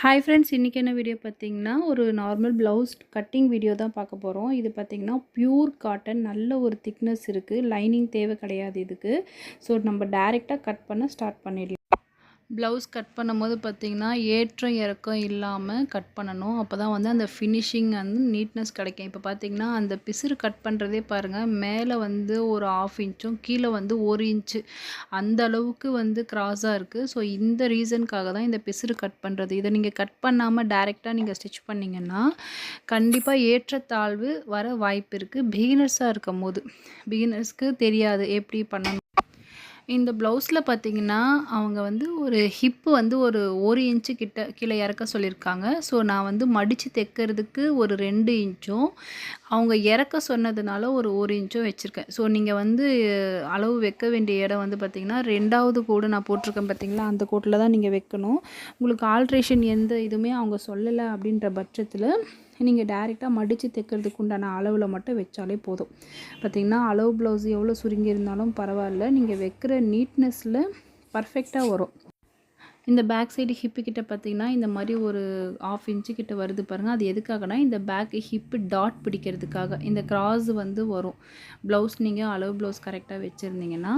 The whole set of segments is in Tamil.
ஹாய் ஃப்ரெண்ட்ஸ் இன்றைக்கி என்ன வீடியோ பார்த்தீங்கன்னா ஒரு நார்மல் ப்ளவுஸ் கட்டிங் வீடியோ தான் பார்க்க போகிறோம் இது பார்த்தீங்கன்னா ப்யூர் காட்டன் நல்ல ஒரு திக்னஸ் இருக்குது லைனிங் தேவை கிடையாது இதுக்கு. ஸோ நம்ம டேரெக்டாக கட் பண்ண ஸ்டார்ட் பண்ணிடலாம். ப்ளவுஸ் கட் பண்ணும்போது பார்த்திங்கன்னா ஏற்றம் இறக்கம் இல்லாமல் கட் பண்ணணும். அப்போ தான் வந்து அந்த ஃபினிஷிங் வந்து நீட்னஸ் கிடைக்கும். இப்போ பார்த்திங்கன்னா அந்த பிசுறு கட் பண்ணுறதே பாருங்கள் மேலே வந்து ஒரு ஆஃப் இன்ச்சும் கீழே வந்து ஒரு இன்ச்சு அந்த அளவுக்கு வந்து க்ராஸாக இருக்குது ஸோ இந்த ரீசனுக்காக தான் இந்த பிசுறு கட் பண்ணுறது இதை நீங்கள் கட் பண்ணாமல் டேரெக்டாக நீங்கள் ஸ்டிச் பண்ணிங்கன்னா கண்டிப்பாக ஏற்றத்தாழ்வு வர வாய்ப்பு இருக்குது பிகினர்ஸாக இருக்கும் போது பிகினர்ஸ்க்கு தெரியாது. எப்படி பண்ணணும்? இந்த ப்ளவுஸில் பார்த்தீங்கன்னா அவங்க வந்து ஒரு ஹிப்பு வந்து ஒரு ஒரு இன்ச்சு கிட்ட கீழே இறக்க சொல்லியிருக்காங்க. ஸோ நான் வந்து மடித்து தைக்கிறதுக்கு ஒரு ரெண்டு இன்ச்சும் அவங்க இறக்க சொன்னதுனால ஒரு ஒரு இன்ச்சும் வச்சுருக்கேன். ஸோ நீங்கள் வந்து அளவு வைக்க வேண்டிய இடம் வந்து பார்த்திங்கன்னா ரெண்டாவது கோடு நான் போட்டிருக்கேன் பார்த்திங்களா அந்த கோட்டில் தான் நீங்கள் வைக்கணும். உங்களுக்கு ஆல்ட்ரேஷன் எந்த இதுவுமே அவங்க சொல்லலை அப்படின்ற பட்சத்தில் நீங்கள் டேரெக்டாக மடித்து தைக்கிறதுக்கு உண்டான அளவில் மட்டும் வச்சாலே போதும். பார்த்திங்கன்னா அளவு ப்ளவுஸ் எவ்வளோ சுருங்கி இருந்தாலும் பரவாயில்ல. நீங்கள் வைக்கிற நீட்னஸில் பர்ஃபெக்டாக வரும். இந்த பேக் சைடு ஹிப்பு கிட்ட பார்த்தீங்கன்னா இந்த மாதிரி ஒரு ஆஃப் இன்ச்சு கிட்ட வருது பாருங்கள் அது எதுக்காகனா இந்த பேக் ஹிப்பு டாட் பிடிக்கிறதுக்காக இந்த கிராஸ் வந்து வரும். ப்ளவுஸ் நீங்கள் அளவு ப்ளவுஸ் கரெக்டாக வச்சுருந்தீங்கன்னா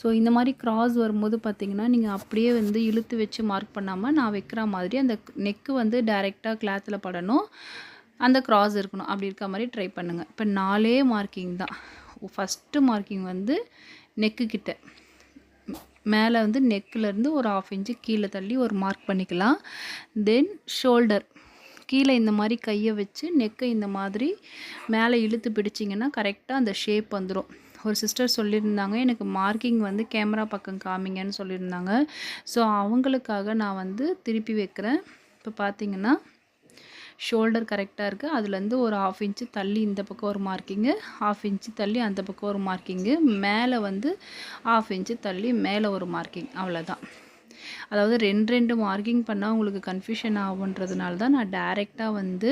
ஸோ இந்த மாதிரி கிராஸ் வரும்போது பார்த்தீங்கன்னா நீங்கள் அப்படியே வந்து இழுத்து வச்சு மார்க் பண்ணாமல் நான் வைக்கிற மாதிரி அந்த நெக்கு வந்து டைரெக்டாக கிளாத்தில் படணும். அந்த க்ராஸ் இருக்கணும். அப்படி இருக்க மாதிரி ட்ரை பண்ணுங்கள் இப்போ நாலே மார்க்கிங் தான். ஃபஸ்ட்டு மார்க்கிங் வந்து நெக்கு கிட்ட. மேலே வந்து நெக்கிலேருந்து ஒரு ஆஃப் இன்ச்சு கீழே தள்ளி ஒரு மார்க் பண்ணிக்கலாம். தென் ஷோல்டர் கீழே இந்த மாதிரி கையை வச்சு நெக்கை இந்த மாதிரி மேலே இழுத்து பிடிச்சிங்கன்னா கரெக்டாக அந்த ஷேப் வந்துடும் ஒரு சிஸ்டர் சொல்லியிருந்தாங்க எனக்கு மார்க்கிங் வந்து கேமரா பக்கம் காமிங்கன்னு சொல்லியிருந்தாங்க. ஸோ அவங்களுக்காக நான் வந்து திருப்பி வைக்கிறேன். இப்போ பார்த்தீங்கன்னா ஷோல்டர் கரெக்டாக இருக்குது அதுலேருந்து ஒரு ஆஃப் இன்ச்சு தள்ளி இந்த பக்கம் ஒரு மார்க்கிங்கு ஆஃப் இன்ச்சு தள்ளி அந்த பக்கம் ஒரு மார்க்கிங்கு மேலே வந்து ஆஃப் இன்ச்சு தள்ளி மேலே ஒரு மார்க்கிங் அவ்வளோதான் அதாவது ரெண்டு ரெண்டு மார்க்கிங் பண்ணால் உங்களுக்கு கன்ஃபியூஷன் ஆகுன்றதுனால தான் நான் டைரெக்டாக வந்து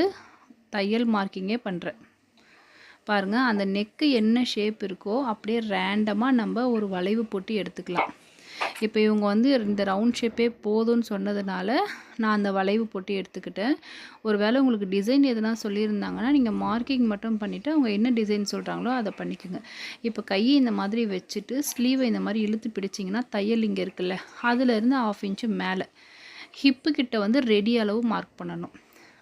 தையல் மார்க்கிங்கே பண்ணுறேன் பாருங்கள் அந்த நெக்கு என்ன ஷேப் இருக்கோ அப்படியே ரேண்டமாக நம்ம ஒரு வளைவு போட்டு எடுத்துக்கலாம். இப்போ இவங்க வந்து இந்த ரவுண்ட் ஷேப்பே போதும்னு சொன்னதுனால நான் அந்த வளைவு போட்டு எடுத்துக்கிட்டேன். ஒரு வேளை உங்களுக்கு டிசைன் எதுனா சொல்லியிருந்தாங்கன்னா நீங்கள் மார்க்கிங் மட்டும் பண்ணிவிட்டு அவங்க என்ன டிசைன் சொல்கிறாங்களோ அதை பண்ணிக்கோங்க. இப்போ கையை இந்த மாதிரி வச்சுட்டு ஸ்லீவை இந்த மாதிரி இழுத்து பிடிச்சிங்கன்னா தையல் இங்கே இருக்குல்ல அதுலேருந்து ஆஃப் இன்ச்சு மேலே. ஹிப்பு கிட்ட வந்து ரெடி அளவு மார்க் பண்ணணும்.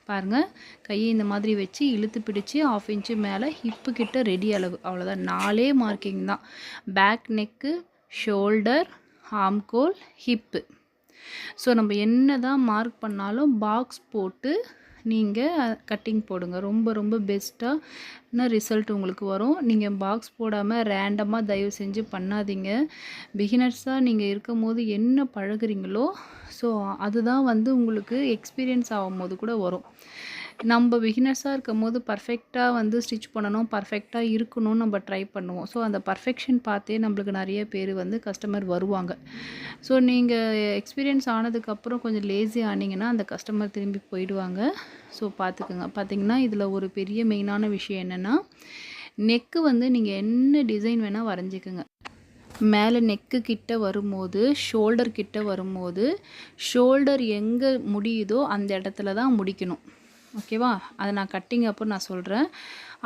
பாருங்கள் கையை இந்த மாதிரி வச்சு இழுத்து பிடிச்சி ஆஃப் இன்ச்சு மேலே ஹிப்பு கிட்ட ரெடி அளவு. அவ்வளோதான் நாலே மார்க்கிங் தான். பேக் நெக்கு ஷோல்டர் ஆம்கோல் ஹிப்பு ஸோ நம்ம என்ன தான் மார்க் பண்ணாலும் பாக்ஸ் போட்டு நீங்கள் கட்டிங் போடுங்க. ரொம்ப ரொம்ப பெஸ்ட்டான ரிசல்ட் உங்களுக்கு வரும். நீங்கள் பாக்ஸ் போடாமல் ரேண்டமாக தயவு செஞ்சு பண்ணாதீங்க. பிகினர்ஸாக நீங்கள் இருக்கும் போது என்ன பழகுறீங்களோ ஸோ அதுதான் வந்து உங்களுக்கு எக்ஸ்பீரியன்ஸ் ஆகும் போது கூட வரும். நம்ம பிகினர்ஸாக இருக்கும் போது பர்ஃபெக்டாக வந்து ஸ்டிச் பண்ணணும் பர்ஃபெக்டாக இருக்கணும்னு நம்ம ட்ரை பண்ணுவோம். ஸோ அந்த பர்ஃபெக்ஷன் பார்த்தே நம்மளுக்கு நிறைய பேர் வந்து கஸ்டமர் வருவாங்க. ஸோ நீங்கள் எக்ஸ்பீரியன்ஸ் ஆனதுக்கப்புறம் கொஞ்சம் லேசி ஆனீங்கன்னா அந்த கஸ்டமர் திரும்பி போயிடுவாங்க. ஸோ பார்த்துக்குங்க பார்த்தீங்கன்னா இதில் ஒரு பெரிய மெயினான விஷயம் என்னென்னா நெக்கு வந்து நீங்கள் என்ன டிசைன் வேணால் வரைஞ்சிக்குங்க. மேலே நெக்கு கிட்ட வரும்போது ஷோல்டர் கிட்ட வரும்போது ஷோல்டர் எங்கே முடியுதோ அந்த இடத்துல தான் முடிக்கணும். ஓகேவா? அதை நான் கட்டிங் அப்போ நான் சொல்கிறேன்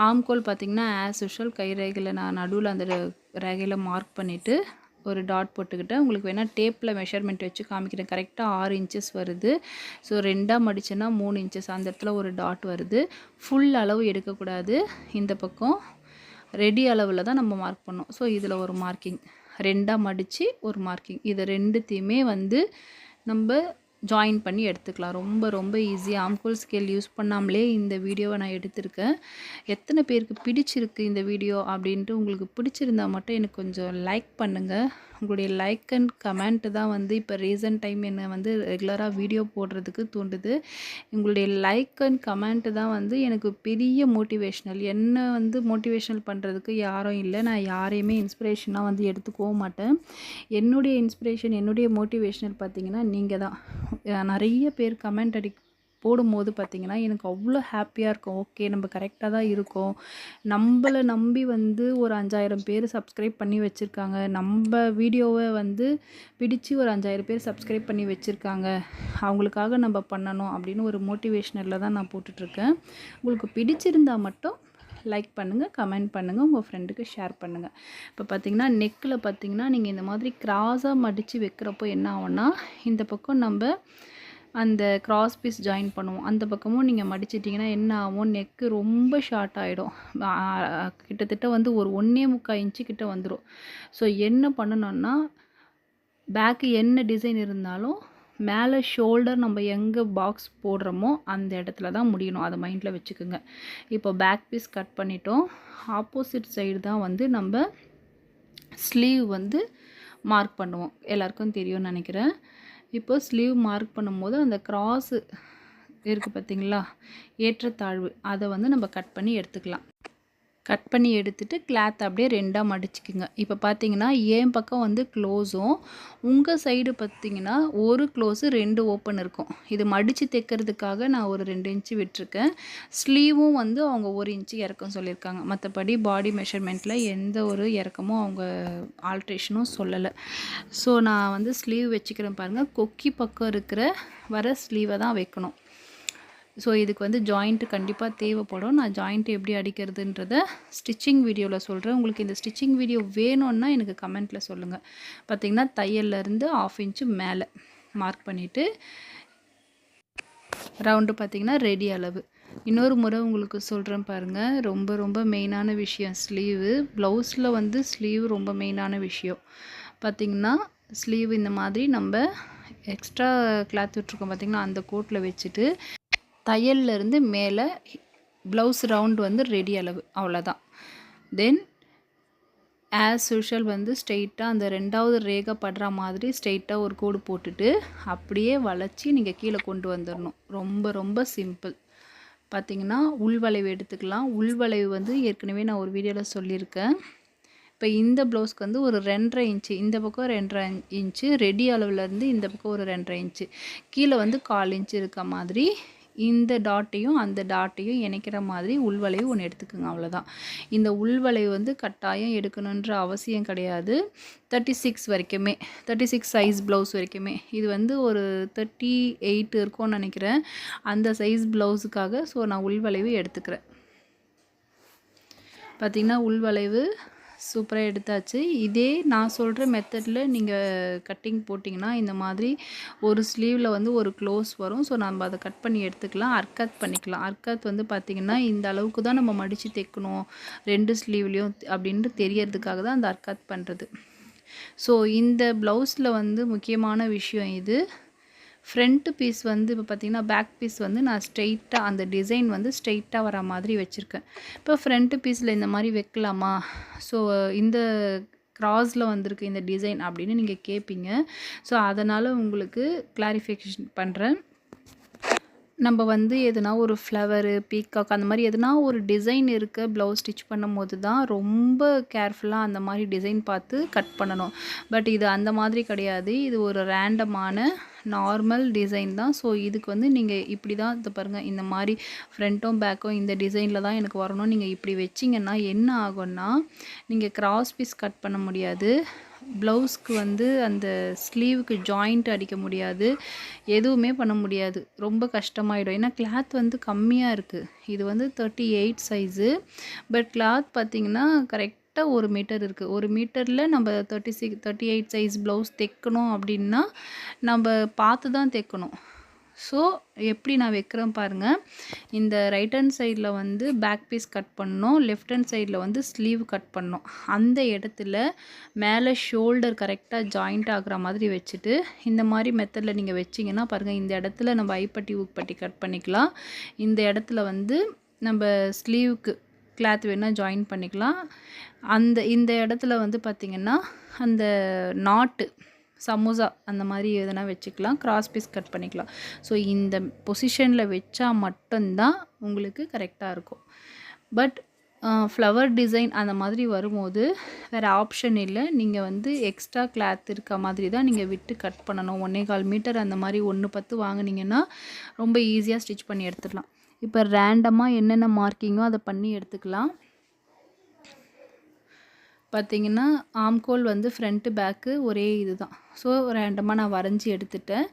ஆம்கோல் பார்த்திங்கன்னா ஆஸ் யூஷுவல் கை ரேகையில் நான் நடுவில் அந்த ரேகையில் மார்க் பண்ணிவிட்டு ஒரு டாட் போட்டுக்கிட்டேன். உங்களுக்கு வேணால் டேப்பில் மெஷர்மெண்ட் வச்சு காமிக்கிறேன். கரெக்டாக ஆறு இன்ச்சஸ் வருது. ஸோ ரெண்டாக மடிச்சேன்னா மூணு இன்ச்சஸ் அந்த இடத்துல ஒரு டாட் வருது. ஃபுல் அளவு எடுக்கக்கூடாது. இந்த பக்கம் ரெடி அளவில் தான் நம்ம மார்க் பண்ணோம். ஸோ இதில் ஒரு மார்க்கிங் ரெண்டாக மடித்து ஒரு மார்க்கிங் இதை ரெண்டுத்தையுமே வந்து நம்ம ஜாயின் பண்ணி எடுத்துக்கலாம். ரொம்ப ரொம்ப ஈஸியாக ஆம்கோல் ஸ்கேல் யூஸ் பண்ணாமலே இந்த வீடியோவை நான் எடுத்திருக்கேன். எத்தனை பேருக்கு பிடிச்சிருக்கு இந்த வீடியோ அப்படின்ட்டு உங்களுக்கு பிடிச்சிருந்தா மட்டும் எனக்கு கொஞ்சம் லைக் பண்ணுங்கள் உங்களுடைய லைக் அண்ட் கமெண்ட்டு தான் வந்து இப்போ ரீசன்ட் டைம் என்னை வந்து ரெகுலராக வீடியோ போடுறதுக்கு தூண்டுது. உங்களுடைய லைக் அண்ட் கமெண்ட்டு தான் வந்து எனக்கு பெரிய மோட்டிவேஷ்னல் என்னை வந்து மோட்டிவேஷ்னல் பண்ணுறதுக்கு யாரும் இல்லை. நான் யாரையுமே இன்ஸ்பிரேஷனாக வந்து எடுத்துக்கவும் மாட்டேன். என்னுடைய இன்ஸ்பிரேஷன் என்னுடைய மோட்டிவேஷ்னல் பார்த்திங்கன்னா நீங்கள் தான் நிறைய பேர் கமெண்ட் அடி போடும்போது பார்த்திங்கன்னா எனக்கு அவ்வளோ ஹாப்பியாக இருக்கும். ஓகே நம்ம கரெக்டாக தான் இருக்கோம். நம்மளை நம்பி வந்து ஒரு அஞ்சாயிரம் பேர் சப்ஸ்கிரைப் பண்ணி வச்சுருக்காங்க. நம்ம வீடியோவை வந்து பிடிச்சு ஒரு அஞ்சாயிரம் பேர் சப்ஸ்கிரைப் பண்ணி வச்சுருக்காங்க. அவங்களுக்காக நம்ம பண்ணணும் அப்படின்னு ஒரு மோட்டிவேஷ்னலில் தான் நான் போட்டுட்ருக்கேன் உங்களுக்கு பிடிச்சிருந்தா மட்டும் லைக் பண்ணுங்கள் கமெண்ட் பண்ணுங்கள் உங்கள் ஃப்ரெண்டுக்கு ஷேர் பண்ணுங்கள் இப்போ பார்த்தீங்கன்னா நெக்கில் பார்த்தீங்கன்னா நீங்கள் இந்த மாதிரி கிராஸாக மடித்து வைக்கிறப்போ என்ன ஆகும்னா இந்த பக்கம் நம்ம அந்த கிராஸ் பீஸ் ஜாயின் பண்ணுவோம். அந்த பக்கமும் நீங்கள் மடிச்சிட்டிங்கன்னா என்ன ஆகும்? நெக்கு ரொம்ப ஷார்ட் ஆகிடும் கிட்டத்தட்ட வந்து ஒரு ஒன்றே முக்கால் இன்ச்சு கிட்ட வந்துடும் ஸோ என்ன பண்ணணும்னா பேக்கு என்ன டிசைன் இருந்தாலும் மேலே ஷோல்டர் நம்ம எங்கே பாக்ஸ் போடுறோமோ அந்த இடத்துல தான் முடியணும். அதை மைண்டில் வச்சுக்கோங்க. இப்போ பேக் பீஸ் கட் பண்ணிட்டோம். ஆப்போசிட் சைடு தான் வந்து நம்ம ஸ்லீவ் வந்து மார்க் பண்ணுவோம். எல்லாருக்கும் தெரியும்னு நினைக்கிறேன். இப்போ ஸ்லீவ் மார்க் பண்ணும்போது அந்த கிராஸு இருக்குது பார்த்திங்களா ஏற்றத்தாழ்வு. அதை வந்து நம்ம கட் பண்ணி எடுத்துக்கலாம். கட் பண்ணி எடுத்துகிட்டு கிளாத் அப்படியே ரெண்டாக மடிச்சுக்குங்க. இப்போ பார்த்தீங்கன்னா என் பக்கம் வந்து க்ளோஸும் உங்கள் சைடு பார்த்தீங்கன்னா ஒரு க்ளோஸு ரெண்டு ஓப்பன் இருக்கும். இது மடித்து தைக்கிறதுக்காக நான் ஒரு ரெண்டு இன்ச்சு விட்டுருக்கேன். ஸ்லீவும் வந்து அவங்க ஒரு இன்ச்சு இறக்கம் சொல்லியிருக்காங்க. மற்றபடி பாடி மெஷர்மெண்ட்டில் எந்த ஒரு இறக்கமும் அவங்க ஆல்ட்ரேஷனும் சொல்லலை. ஸோ நான் வந்து ஸ்லீவ் வச்சுக்கிறேன் பாருங்கள் கொக்கி பக்கம் இருக்கிற வர ஸ்லீவை தான் வைக்கணும். ஸோ இதுக்கு வந்து ஜாயிண்ட்டு கண்டிப்பாக தேவைப்படும். நான் ஜாயிண்ட்டு எப்படி அடிக்கிறதுன்றத ஸ்டிச்சிங் வீடியோவில் சொல்கிறேன் உங்களுக்கு இந்த ஸ்டிச்சிங் வீடியோ வேணும்னா எனக்கு கமெண்ட்டில் சொல்லுங்கள் பார்த்திங்கன்னா தையல்லேருந்து ஆஃப் இன்ச்சு மேலே மார்க் பண்ணிவிட்டு ரவுண்டு பார்த்திங்கன்னா ரெடி அளவு. இன்னொரு முறை உங்களுக்கு சொல்கிறேன் பாருங்கள் ரொம்ப ரொம்ப மெயினான விஷயம் ஸ்லீவு ப்ளவுஸில் வந்து ஸ்லீவ் ரொம்ப மெயினான விஷயம். பார்த்திங்கன்னா ஸ்லீவ் இந்த மாதிரி நம்ம எக்ஸ்ட்ரா கிளாத் விட்ருக்கோம் பார்த்திங்கன்னா அந்த கோட்டில் வச்சுட்டு தையல்லேருந்து மேலே ப்ளவுஸ் ரவுண்ட் வந்து ரெடி அளவு அவ்வளோதான். தென் ஆஸ் யூஷுவல் வந்து ஸ்ட்ரெயிட்டாக அந்த ரெண்டாவது ரேகை படுற மாதிரி ஸ்ட்ரெயிட்டாக ஒரு கோடு போட்டுட்டு அப்படியே வளைச்சி நீங்கள் கீழே கொண்டு வந்துடணும் ரொம்ப ரொம்ப சிம்பிள் பார்த்திங்கன்னா உள்வளைவு எடுத்துக்கலாம். உள்வளைவு வந்து ஏற்கனவே நான் ஒரு வீடியோவில் சொல்லியிருக்கேன். இப்போ இந்த ப்ளவுஸ்க்கு வந்து ஒரு ரெண்டரை இன்ச்சு இந்த பக்கம் ரெண்டரை இன்ச்சு ரெடி அளவுலேருந்து இந்த பக்கம் ஒரு ரெண்டரை இன்ச்சு. கீழே வந்து கால் இன்ச்சு இருக்க மாதிரி இந்த டாட்டையும் அந்த டாட்டையும் இணைக்கிற மாதிரி உள்வளைவு ஒன்று எடுத்துக்கோங்க அவ்வளோதான் இந்த உள்வளைவு வந்து கட்டாயம் எடுக்கணுன்ற அவசியம் கிடையாது. தேர்ட்டி சிக்ஸ் வரைக்குமே தேர்ட்டி சிக்ஸ் சைஸ் ப்ளவுஸ் வரைக்குமே. இது வந்து ஒரு தேர்ட்டி எயிட் இருக்கும்னு நினைக்கிறேன். அந்த சைஸ் ப்ளவுஸுக்காக ஸோ நான் உள்வளைவு எடுத்துக்கிறேன். பார்த்திங்கன்னா உள்வளைவு சூப்பராக எடுத்தாச்சு. இதே நான் சொல்கிற மெத்தடில் நீங்கள் கட்டிங் போட்டிங்கன்னா இந்த மாதிரி ஒரு ஸ்லீவில் வந்து ஒரு க்ளோஸ் வரும். ஸோ நம்ம அதை கட் பண்ணி எடுத்துக்கலாம். அர்கத் பண்ணிக்கலாம். அர்க்கத் வந்து பார்த்திங்கன்னா இந்த அளவுக்கு தான் நம்ம மடித்து தைக்கணும். ரெண்டு ஸ்லீவ்லேயும் அப்படின்ட்டு தெரியறதுக்காக தான் அந்த அர்க்கத் பண்ணுறது ஸோ இந்த ப்ளவுஸில் வந்து முக்கியமான விஷயம் இது. ஃப்ரண்ட்டு பீஸ் வந்து இப்போ பார்த்திங்கன்னா பேக் பீஸ் வந்து நான் ஸ்ட்ரெயிட்டாக அந்த டிசைன் வந்து ஸ்ட்ரெயிட்டாக வர மாதிரி வச்சுருக்கேன். இப்போ ஃப்ரண்ட்டு பீஸில் இந்த மாதிரி வைக்கலாமா? ஸோ இந்த க்ராஸில் வந்திருக்கு இந்த டிசைன் அப்படின்னு நீங்கள் கேட்பீங்க ஸோ அதனால் உங்களுக்கு கிளாரிஃபிகேஷன் பண்ணுறேன் நம்ம வந்து எதுனா ஒரு ஃப்ளவரு பீக்காக் அந்த மாதிரி எதுனா ஒரு டிசைன் இருக்க ப்ளவுஸ் ஸ்டிச் பண்ணும்போது தான் ரொம்ப கேர்ஃபுல்லாக அந்த மாதிரி டிசைன் பார்த்து கட் பண்ணணும். பட் இது அந்த மாதிரி கிடையாது. இது ஒரு ரேண்டமான நார்மல் டிசைன் தான். ஸோ இதுக்கு வந்து நீங்கள் இப்படி தான் இது பாருங்கள் இந்த மாதிரி ஃப்ரண்ட்டும் பேக்கும் இந்த டிசைனில் தான் எனக்கு வரணும். நீங்கள் இப்படி வச்சிங்கன்னா என்ன ஆகும்னா நீங்கள் கிராஸ் பீஸ் கட் பண்ண முடியாது. ப்ளவுஸ்க்கு வந்து அந்த ஸ்லீவுக்கு ஜாயிண்ட் அடிக்க முடியாது. எதுவுமே பண்ண முடியாது. ரொம்ப கஷ்டமாயிடும். ஏன்னா கிளாத் வந்து கம்மியாக இருக்குது இது வந்து thirty eight size but cloth பார்த்திங்கன்னா கரெக்டாக ஒரு மீட்டர் இருக்குது ஒரு மீட்டரில் நம்ம thirty six thirty eight size blouse தைக்கணும் அப்படின்னா நம்ம பார்த்து தான் தைக்கணும். ஸோ எப்படி நான் வைக்கிறேன் பாருங்கள் இந்த ரைட் ஹேண்ட் சைடில் வந்து பேக் பீஸ் கட் பண்ணோம் லெஃப்ட் ஹேண்ட் சைடில் வந்து ஸ்லீவ் கட் பண்ணோம் அந்த இடத்துல மேலே ஷோல்டர் கரெக்டாக ஜாயிண்ட் ஆகிற மாதிரி வச்சுட்டு இந்த மாதிரி மெத்தடில் நீங்கள் வச்சிங்கன்னா பாருங்கள் இந்த இடத்துல நம்ம ஐப்பட்டி ஊக்பட்டி கட் பண்ணிக்கலாம். இந்த இடத்துல வந்து நம்ம ஸ்லீவுக்கு கிளாத் வேணால் ஜாயின் பண்ணிக்கலாம். அந்த இந்த இடத்துல வந்து பார்த்திங்கன்னா அந்த நாட்டு சமோசா அந்த மாதிரி எதனா வச்சுக்கலாம். கிராஸ் பீஸ் கட் பண்ணிக்கலாம். ஸோ இந்த பொசிஷனில் வச்சா மட்டும்தான் உங்களுக்கு கரெக்டாக இருக்கும். பட் ஃப்ளவர் டிசைன் அந்த மாதிரி வரும்போது வேறு ஆப்ஷன் இல்லை. நீங்கள் வந்து எக்ஸ்ட்ரா கிளாத் இருக்க மாதிரி தான் நீங்கள் விட்டு கட் பண்ணணும். ஒன்றே கால் மீட்டர் அந்த மாதிரி ஒன்று பத்து வாங்குனீங்கன்னா ரொம்ப ஈஸியாக ஸ்டிச் பண்ணி எடுத்துடலாம். இப்போ ரேண்டமாக என்னென்ன மார்க்கிங்கோ அதை பண்ணி எடுத்துக்கலாம். பார்த்தீங்கன்னா ஆம்கோல் வந்து ஃப்ரண்ட்டு பேக்கு ஒரே இது தான் ஸோ ரேண்டமாக நான் வரைஞ்சி எடுத்துட்டேன்.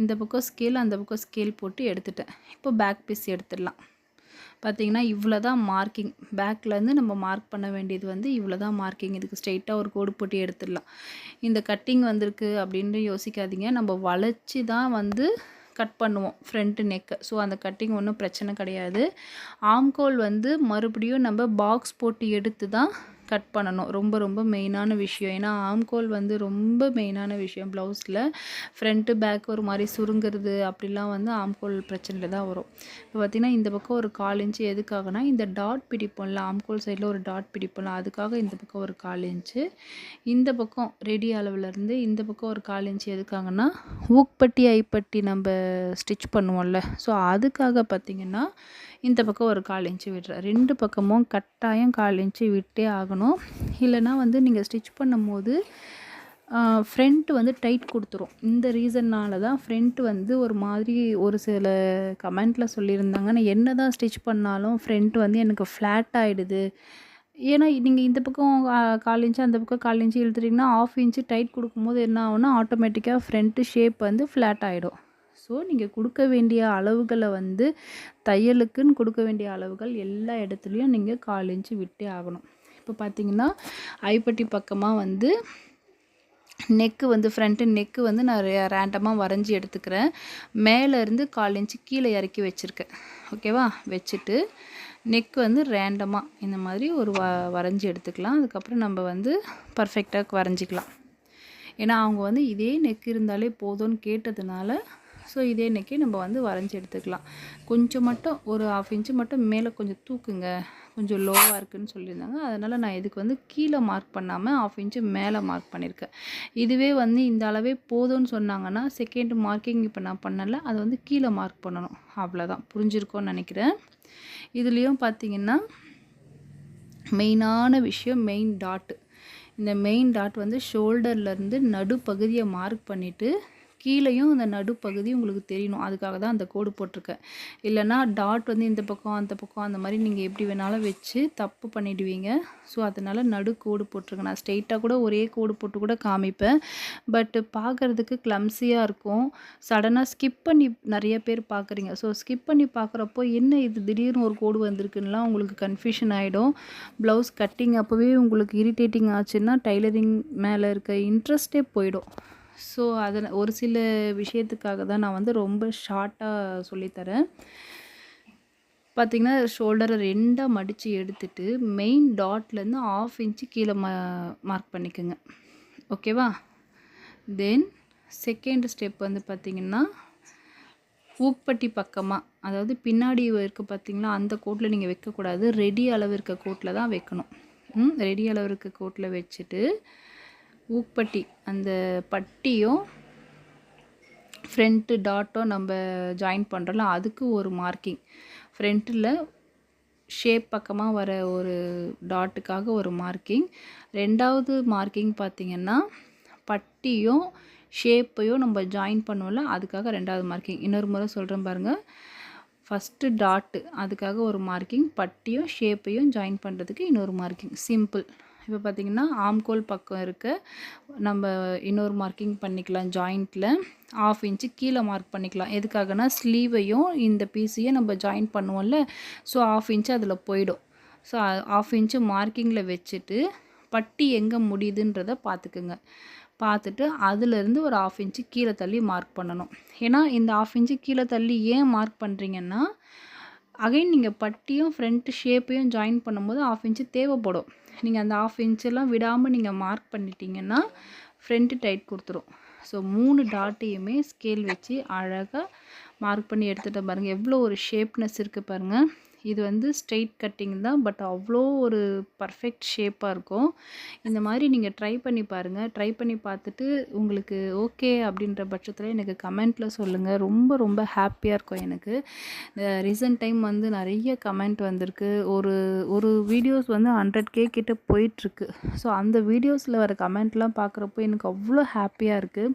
இந்த பக்கம் ஸ்கேல் அந்த பக்கம் ஸ்கேல் போட்டு எடுத்துட்டேன். இப்போ பேக் பீஸ் எடுத்துடலாம். பார்த்தீங்கன்னா இவ்வளோ தான் மார்க்கிங் பேக்லேருந்து நம்ம மார்க் பண்ண வேண்டியது வந்து இவ்வளோ தான் மார்க்கிங் இதுக்கு ஸ்ட்ரெயிட்டாக ஒரு கோடு போட்டு எடுத்துடலாம். இந்த கட்டிங் வந்திருக்கு அப்படின்னு யோசிக்காதீங்க. நம்ம வளைச்சி தான் வந்து கட் பண்ணுவோம் ஃப்ரண்ட்டு நெக்கு ஸோ அந்த கட்டிங் ஒன்றும் பிரச்சனை கிடையாது. ஆம்கோல் வந்து மறுபடியும் நம்ம பாக்ஸ் போட்டு எடுத்து தான் கட் பண்ணணும். ரொம்ப ரொம்ப மெயினான விஷயம். ஏன்னா ஆம்கோல் வந்து ரொம்ப மெயினான விஷயம் ப்ளவுஸில் ஃப்ரண்ட்டு பேக் ஒரு மாதிரி சுருங்கிறது அப்படிலாம் வந்து ஆம்கோல் பிரச்சனையில் தான் வரும். இப்போ பார்த்திங்கன்னா இந்த பக்கம் ஒரு கால் இன்ச்சு எதுக்காகனா இந்த டாட் பிடிப்போம்ல ஆம்கோல் சைடில் ஒரு டாட் பிடிப்போம்ல அதுக்காக இந்த பக்கம் ஒரு கால் இன்ச்சு இந்த பக்கம் ரெடி அளவுலேருந்து இந்த பக்கம் ஒரு கால் இன்ச்சு எதுக்காகனா ஊக்பட்டி ஐப்பட்டி நம்ம ஸ்டிச் பண்ணுவோம்ல. ஸோ அதுக்காக பார்த்திங்கன்னா இந்த பக்கம் ஒரு கால் இன்ச்சு விடுறேன் ரெண்டு பக்கமும் கட்டாயம் கால் இன்ச்சு விட்டே ஆகணும். இல்லைனா வந்து நீங்கள் ஸ்டிச் பண்ணும்போது ஃப்ரண்ட் வந்து டைட் கொடுத்துரும். இந்த ரீசன்னால் தான் ஃப்ரண்ட் வந்து ஒரு மாதிரி ஒரு சில கமெண்ட்டில் சொல்லியிருந்தாங்க. நான் என்ன தான் ஸ்டிச் பண்ணாலும் ஃப்ரண்ட் வந்து எனக்கு ஃப்ளாட் ஆகிடுது ஏன்னா நீங்கள் இந்த பக்கம் கால் இன்ச்சு அந்த பக்கம் கால் இன்ச்சு இழுத்துட்டிங்கன்னா ஆஃப் இன்ச்சு டைட் கொடுக்கும்போது என்ன ஆகும்னா ஆட்டோமேட்டிக்காக ஃப்ரண்ட்டு ஷேப் வந்து ஃப்ளாட் ஆகிடும் ஸோ நீங்கள் கொடுக்க வேண்டிய அளவுகளை வந்து தையலுக்குன்னு கொடுக்க வேண்டிய அளவுகள் எல்லா இடத்துலையும் நீங்கள் கால் இன்ச்சு விட்டே ஆகணும். இப்போ பார்த்தீங்கன்னா ஐப்பட்டி பக்கமாக வந்து நெக்கு வந்து ஃப்ரண்ட்டு நெக்கு வந்து நான் ரேண்டமாக வரைஞ்சி எடுத்துக்கிறேன். மேலேருந்து கால் இன்ச்சு கீழே இறக்கி வச்சுருக்கேன். ஓகேவா வச்சுட்டு நெக் வந்து ரேண்டமாக இந்த மாதிரி ஒரு வ வரைஞ்சி எடுத்துக்கலாம். அதுக்கப்புறம் நம்ம வந்து பர்ஃபெக்டாக வரைஞ்சிக்கலாம். ஏன்னா அவங்க வந்து இதே நெக் இருந்தாலே போதும்னு கேட்டதுனால ஸோ இதே இன்றைக்கி நம்ம வந்து வரைஞ்சி எடுத்துக்கலாம். கொஞ்சம் மட்டும் ஒரு ஆஃப் இன்ச்சு மட்டும் மேலே கொஞ்சம் தூக்குங்க. கொஞ்சம் லோவாக இருக்குதுன்னு சொல்லியிருந்தாங்க. அதனால் நான் இதுக்கு வந்து கீழே மார்க் பண்ணாமல் ஆஃப் இன்ச்சு மேலே மார்க் பண்ணியிருக்கேன். இதுவே வந்து இந்த அளவே போதும்னு சொன்னாங்கன்னா செகண்ட் மார்க்கிங் இப்போ நான் பண்ணலை. அதை வந்து கீழே மார்க் பண்ணணும். அவ்வளோதான் புரிஞ்சிருக்கோன்னு நினைக்கிறேன். இதுலேயும் பார்த்திங்கன்னா மெயினான விஷயம் மெயின் டாட்டு இந்த மெயின் டாட் வந்து ஷோல்டர்லேருந்து நடுப்பகுதியை மார்க் பண்ணிவிட்டு கீழேயும் அந்த நடுப்பகுதி உங்களுக்கு தெரியணும். அதுக்காக தான் அந்த கோடு போட்டிருக்கேன். இல்லைனா டாட் வந்து இந்த பக்கம் அந்த பக்கம் அந்த மாதிரி நீங்கள் எப்படி வேணாலும் வச்சு தப்பு பண்ணிடுவீங்க. ஸோ அதனால் நடு கோடு போட்டிருக்கேன். நான் ஸ்ட்ரெயிட்டாக கூட ஒரே கோடு போட்டு கூட காமிப்பேன். பட்டு பார்க்குறதுக்கு கிளம்ஸியாக இருக்கும். சடனாக ஸ்கிப் பண்ணி நிறைய பேர் பார்க்குறீங்க. ஸோ ஸ்கிப் பண்ணி பார்க்குறப்போ என்ன இது? திடீர்னு ஒரு கோடு வந்திருக்குன்னா உங்களுக்கு கன்ஃபியூஷன் ஆகிடும் ப்ளவுஸ் கட்டிங் அப்போவே உங்களுக்கு இரிட்டேட்டிங் ஆச்சுன்னா டைலரிங் மேலே இருக்க இன்ட்ரெஸ்ட்டே போயிடும். ஸோ அதில் ஒரு சில விஷயத்துக்காக தான் நான் வந்து ரொம்ப ஷார்ட்டாக சொல்லித்தரேன் பார்த்திங்கன்னா ஷோல்டரை ரெண்டாக மடித்து எடுத்துட்டு மெயின் டாட்லேருந்து ஆஃப் இன்ச்சு கீழே ம மார்க் பண்ணிக்கோங்க. ஓகேவா தென் செகண்ட் ஸ்டெப் வந்து பார்த்திங்கன்னா ஊக்பட்டி பக்கமாக அதாவது பின்னாடி இருக்க பார்த்திங்களா அந்த கோட்டில் நீங்கள் வைக்கக்கூடாது ரெடி அளவு இருக்க கோட்டில் தான் வைக்கணும். ரெடி அளவு இருக்க கோட்டில் வச்சுட்டு ஊக்பட்டி அந்த பட்டியும் ஃப்ரண்ட்டு டாட்டும் நம்ம ஜாயின் பண்ணுறோம்ல அதுக்கு ஒரு மார்க்கிங் ஃப்ரண்ட்டில் ஷேப் பக்கமாக வர ஒரு டாட்டுக்காக ஒரு மார்க்கிங் ரெண்டாவது மார்க்கிங் பார்த்திங்கன்னா பட்டியும் ஷேப்பையும் நம்ம ஜாயின் பண்ணுவோம்ல அதுக்காக ரெண்டாவது மார்க்கிங் இன்னொரு முறை சொல்கிறேன் பாருங்கள் ஃபஸ்ட்டு டாட்டு அதுக்காக ஒரு மார்க்கிங் பட்டியும் ஷேப்பையும் ஜாயின் பண்ணுறதுக்கு இன்னொரு மார்க்கிங் சிம்பிள் இப்போ பார்த்திங்கன்னா ஆம்கோல் பக்கம் இருக்க. நம்ம இன்னொரு மார்க்கிங் பண்ணிக்கலாம் ஜாயிண்ட்டில் ஆஃப் இன்ச்சு கீழே மார்க் பண்ணிக்கலாம். எதுக்காகனா ஸ்லீவையும் இந்த பீஸையும் நம்ம ஜாயின் பண்ணுவோம்ல. ஸோ ஆஃப் இன்ச்சு அதில் போயிடும். ஸோ ஆஃப் இன்ச்சு மார்க்கிங்கில் வச்சுட்டு பட்டி எங்கே முடியுதுன்றதை பார்த்துக்குங்க. பார்த்துட்டு அதுலேருந்து ஒரு ஆஃப் இன்ச்சு கீழே தள்ளி மார்க் பண்ணணும். ஏன்னா இந்த ஆஃப் இன்ச்சு கீழே தள்ளி ஏன் மார்க் பண்ணுறீங்கன்னா அகைன் நீங்கள் பட்டியும் ஃப்ரண்ட் ஷேப்பையும் ஜாயின் பண்ணும்போது ஆஃப் இன்ச்சு தேவைப்படும். நீங்கள் அந்த ஆஃப் இன்ச்செல்லாம் விடாமல் நீங்கள் மார்க் பண்ணிட்டீங்கன்னா ஃப்ரண்ட்டு டைட் கொடுத்துரும். ஸோ மூணு டாட்டையுமே ஸ்கேல் வச்சு அழகாக மார்க் பண்ணி எடுத்துகிட்ட பாருங்கள் எவ்வளோ ஒரு ஷேப்னஸ் இருக்குது பாருங்கள் இது வந்து ஸ்ட்ரெயிட் கட்டிங் தான் பட் அவ்வளோ ஒரு பர்ஃபெக்ட் ஷேப்பாக இருக்கும். இந்த மாதிரி நீங்கள் ட்ரை பண்ணி பாருங்கள் ட்ரை பண்ணி பார்த்துட்டு உங்களுக்கு ஓகே அப்படின்ற பட்சத்தில் எனக்கு கமெண்ட்டில் சொல்லுங்கள் ரொம்ப ரொம்ப ஹாப்பியாக இருக்கும் எனக்கு. ரீசன்ட் டைம் வந்து நிறைய கமெண்ட் வந்திருக்கு. ஒரு ஒரு வீடியோஸ் வந்து ஹண்ட்ரட் கே கிட்ட போயிட்டுருக்கு ஸோ அந்த வீடியோஸில் வர கமெண்ட்லாம் பார்க்குறப்போ எனக்கு அவ்வளோ ஹாப்பியாக இருக்குது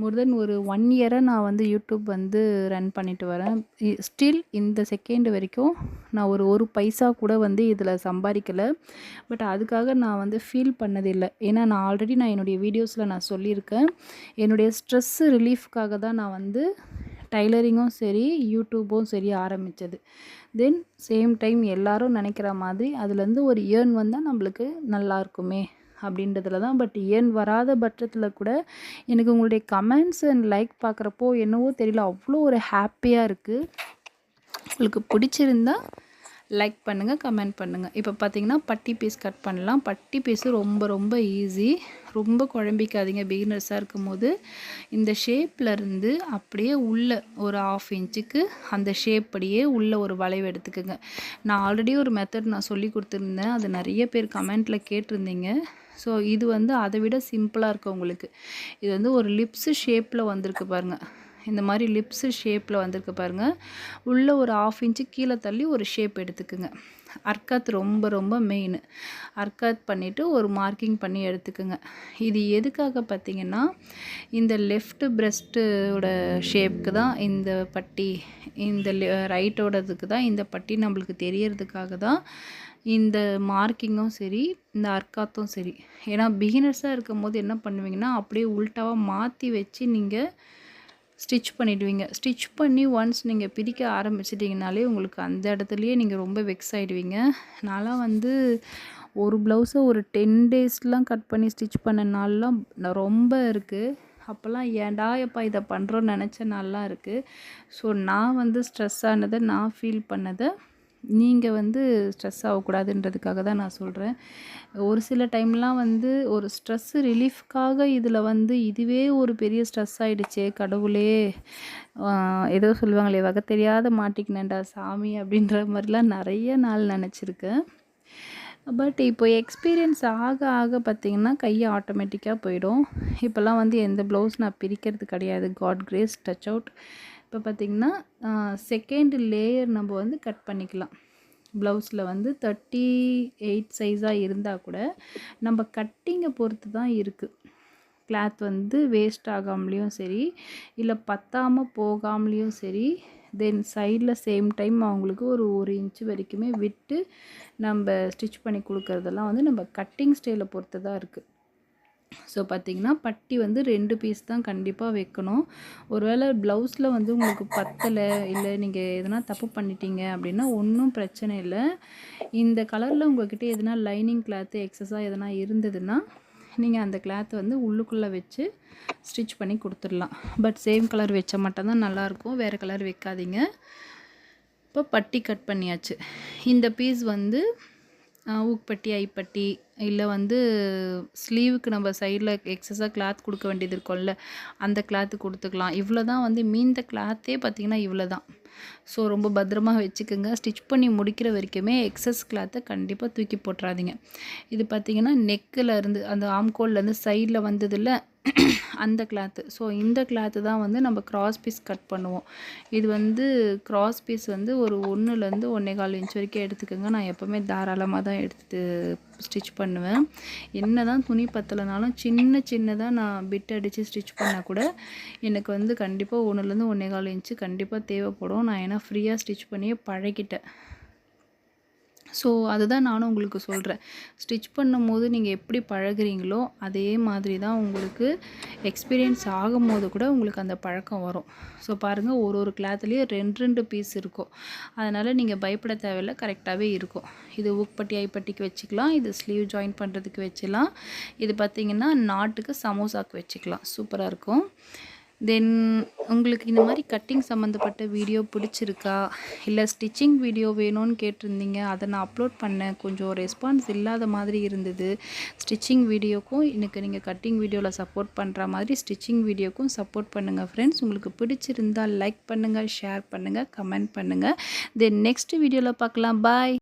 மோர் தென் ஒரு ஒன் இயராக நான் வந்து யூடியூப் வந்து ரன் பண்ணிட்டு வரேன். ஸ்டில் இந்த செகண்ட் வரைக்கும் நான் ஒரு ஒரு பைசா கூட வந்து இதில் சம்பாதிக்கலை. பட் அதுக்காக நான் வந்து ஃபீல் பண்ணதில்லை. ஏன்னா நான் ஆல்ரெடி நான் என்னுடைய வீடியோஸில் நான் சொல்லியிருக்கேன். என்னுடைய ஸ்ட்ரெஸ்ஸு ரிலீஃப்காக தான் நான் வந்து டைலரிங்கும் சரி யூடியூப்பும் சரி ஆரம்பித்தது தென் சேம் டைம் எல்லோரும் நினைக்கிற மாதிரி அதுலேருந்து ஒரு ஏர்ன் வந்தால் நம்மளுக்கு நல்லா இருக்குமே. அப்படின்றதுல தான். பட் ஏன் வராத பட்சத்தில் கூட எனக்கு உங்களுடைய கமெண்ட்ஸ் அண்ட் லைக் பார்க்குறப்போ என்னவோ தெரியல. அவ்வளோ ஒரு ஹாப்பியாக இருக்குது உங்களுக்கு பிடிச்சிருந்தா லைக் பண்ணுங்கள் கமெண்ட் பண்ணுங்கள் இப்போ பார்த்தீங்கன்னா பட்டி பீஸ் கட் பண்ணலாம். பட்டி பீஸு ரொம்ப ரொம்ப ஈஸி ரொம்ப குழம்பிக்காதீங்க. பிகினர்ஸாக இருக்கும் போது இந்த ஷேப்லேருந்து அப்படியே உள்ள ஒரு ஆஃப் இன்ச்சுக்கு அந்த ஷேப் படியே ஒரு வளைவு எடுத்துக்கோங்க. நான் ஆல்ரெடி ஒரு மெத்தட் நான் சொல்லி கொடுத்துருந்தேன். அது நிறைய பேர் கமெண்ட்டில் கேட்டிருந்தீங்க. ஸோ இது வந்து அதை விட சிம்பிளாக இருக்குது உங்களுக்கு. இது வந்து ஒரு லிப்ஸு ஷேப்பில் வந்திருக்கு பாருங்கள் இந்த மாதிரி லிப்ஸு ஷேப்பில் வந்திருக்கு பாருங்கள் உள்ளே ஒரு ஆஃப் இன்ச்சு கீழே தள்ளி ஒரு ஷேப் எடுத்துக்குங்க. அர்க்காத் ரொம்ப ரொம்ப மெயின் அர்க்காத் பண்ணிவிட்டு ஒரு மார்க்கிங் பண்ணி எடுத்துக்குங்க. இது எதுக்காக பார்த்திங்கன்னா இந்த லெஃப்ட் பிரெஸ்ட்டோட ஷேப்புக்கு தான் இந்த பட்டி இந்த ரைட்டோடதுக்கு தான் இந்த பட்டி நம்மளுக்கு தெரியறதுக்காக தான் இந்த மார்க்கிங்கும் சரி இந்த அர்க்காத்தும் சரி. ஏன்னா பிகினர்ஸாக இருக்கும் போது என்ன பண்ணுவீங்கன்னா அப்படியே உல்ட்டாவாக மாற்றி வச்சு நீங்கள் ஸ்டிச் பண்ணிவிடுவீங்க ஸ்டிச் பண்ணி ஒன்ஸ் நீங்கள் பிரிக்க ஆரம்பிச்சிட்டிங்கனாலே உங்களுக்கு அந்த இடத்துலையே நீங்கள் ரொம்ப வெக்ஸ் ஆகிடுவீங்க நான்லாம் வந்து ஒரு ப்ளவுஸை ஒரு டென் டேஸ்லாம் கட் பண்ணி ஸ்டிச் பண்ண நாள்லாம் ரொம்ப இருக்குது அப்போல்லாம் ஏன்டா எப்பா இதை பண்ணுறோன்னு நினச்ச நாள்லாம் இருக்குது ஸோ நான் வந்து ஸ்ட்ரெஸ் ஆனதை நான் ஃபீல் பண்ணதை நீங்கள் வந்து ஸ்ட்ரெஸ் ஆகக்கூடாதுன்றதுக்காக தான் நான் சொல்கிறேன் ஒரு சில டைம்லாம் வந்து ஒரு ஸ்ட்ரெஸ்ஸு ரிலீஃப்காக இதில் வந்து இதுவே ஒரு பெரிய ஸ்ட்ரெஸ் ஆகிடுச்சே கடவுளே. ஏதோ சொல்லுவாங்களே வகை தெரியாத மாட்டிக்கினேன்டா சாமி அப்படின்ற மாதிரிலாம் நிறைய நாள் நினச்சிருக்கேன். பட் இப்போ எக்ஸ்பீரியன்ஸ் ஆக ஆக பார்த்திங்கன்னா கையை ஆட்டோமேட்டிக்காக போயிடும். இப்போல்லாம் வந்து எந்த ப்ளவுஸ் நான் பிரிக்கிறது கிடையாது. காட் கிரேஸ் டச் அவுட் இப்போ பார்த்திங்கன்னா செகண்ட் லேயர் நம்ம வந்து கட் பண்ணிக்கலாம். ப்ளவுஸில் வந்து தேர்ட்டி எயிட் சைஸாக இருந்தால் கூட நம்ம கட்டிங்கை பொறுத்து தான் இருக்குது கிளாத் வந்து வேஸ்ட் ஆகாமலேயும் சரி இல்லை பத்தாமல் போகாமலேயும் சரி தென் சைடில் சேம் டைம் அவங்களுக்கு ஒரு ஒரு இன்ச்சு வரைக்குமே விட்டு நம்ம ஸ்டிச் பண்ணி கொடுக்குறதெல்லாம் வந்து நம்ம கட்டிங் ஸ்டைலை பொறுத்து தான் இருக்குது ஸோ பார்த்திங்கன்னா பட்டி வந்து ரெண்டு பீஸ் தான் கண்டிப்பாக வைக்கணும். ஒருவேளை ப்ளவுஸில் வந்து உங்களுக்கு பத்தலை இல்லை நீங்கள் எதனா தப்பு பண்ணிட்டீங்க அப்படின்னா ஒன்றும் பிரச்சனை இல்லை. இந்த கலரில் உங்கள்கிட்ட எதனா லைனிங் கிளாத்து எக்ஸஸாக எதனா இருந்ததுன்னா நீங்கள் அந்த கிளாத்தை வந்து உள்ளுக்குள்ளே வச்சு ஸ்டிச் பண்ணி கொடுத்துடலாம். பட் சேம் கலர் வச்ச மட்டும்தான் நல்லாயிருக்கும். வேறு கலர் வைக்காதீங்க. இப்போ பட்டி கட் பண்ணியாச்சு. இந்த பீஸ் வந்து ஊக்பட்டி ஐப்பட்டி இல்லை வந்து ஸ்லீவுக்கு நம்ம சைடில் எக்ஸஸாக கிளாத் கொடுக்க வேண்டியது இருக்கும்ல அந்த கிளாத்து கொடுத்துக்கலாம். இவ்வளோ தான் வந்து மீந்த கிளாத்தே பார்த்திங்கன்னா இவ்வளோ தான் ஸோ ரொம்ப பத்திரமா வச்சுக்கோங்க. ஸ்டிச் பண்ணி முடிக்கிற வரைக்குமே எக்ஸஸ் கிளாத்தை கண்டிப்பாக தூக்கி போட்டுறாதீங்க. இது பார்த்திங்கன்னா நெக்கில் இருந்து அந்த ஆம்கோல்லேருந்து சைடில் வந்ததில் அந்த கிளாத்து ஸோ இந்த கிளாத்து தான் வந்து நம்ம கிராஸ் பீஸ் கட் பண்ணுவோம். இது வந்து கிராஸ் பீஸ் வந்து ஒரு ஒன்றுலேருந்து ஒன்றே கால் இன்ச் வரைக்கும் எடுத்துக்கோங்க. நான் எப்போவுமே தாராளமாக தான் எடுத்து ஸ்டிச் பண்ணுவேன். என்ன தான் துணி பத்தலைனாலும் சின்ன சின்னதாக நான் பிட் அடித்து ஸ்டிச் பண்ணால் கூட எனக்கு வந்து கண்டிப்பாக ஒன்றுலேருந்து ஒன்றே கால் இன்ச்சு கண்டிப்பாக தேவைப்படும். நான் ஏன்னா ஃப்ரீயாக ஸ்டிச் பண்ணியே பழகிட்டேன். ஸோ அதுதான் நானும் உங்களுக்கு சொல்கிறேன் ஸ்டிச் பண்ணும்போது நீங்கள் எப்படி பழகுறீங்களோ அதே மாதிரி தான் உங்களுக்கு எக்ஸ்பீரியன்ஸ் ஆகும்போது கூட உங்களுக்கு அந்த பழக்கம் வரும். ஸோ பாருங்கள் ஒரு ஒரு கிளாத்துலேயும் ரெண்டு ரெண்டு பீஸ் இருக்கும். அதனால் நீங்கள் பயப்பட தேவையில்ல கரெக்டாகவே இருக்கும். இது உக்பட்டி ஐப்பட்டிக்கு வச்சுக்கலாம் இது ஸ்லீவ் ஜாயின் பண்ணுறதுக்கு வச்சுக்கலாம். இது பார்த்திங்கன்னா நாட்டுக்கு சமோசாக்கு வச்சுக்கலாம். சூப்பராக இருக்கும். தென் உங்களுக்கு இந்த மாதிரி கட்டிங் சம்மந்தப்பட்ட வீடியோ பிடிச்சிருக்கா? இல்லை ஸ்டிச்சிங் வீடியோ வேணும்னு கேட்டிருந்தீங்க அதை நான் அப்லோட் பண்ணேன். கொஞ்சம் ரெஸ்பான்ஸ் இல்லாத மாதிரி இருந்தது. ஸ்டிச்சிங் வீடியோக்கும் எனக்கு நீங்கள் கட்டிங் வீடியோவில் சப்போர்ட் பண்ணுற மாதிரி ஸ்டிச்சிங் வீடியோக்கும் சப்போர்ட் பண்ணுங்கள் ஃப்ரெண்ட்ஸ் உங்களுக்கு பிடிச்சிருந்தால் லைக் பண்ணுங்கள் ஷேர் பண்ணுங்கள் கமெண்ட் பண்ணுங்கள் தென் நெக்ஸ்ட் வீடியோவில் பார்க்கலாம். பாய்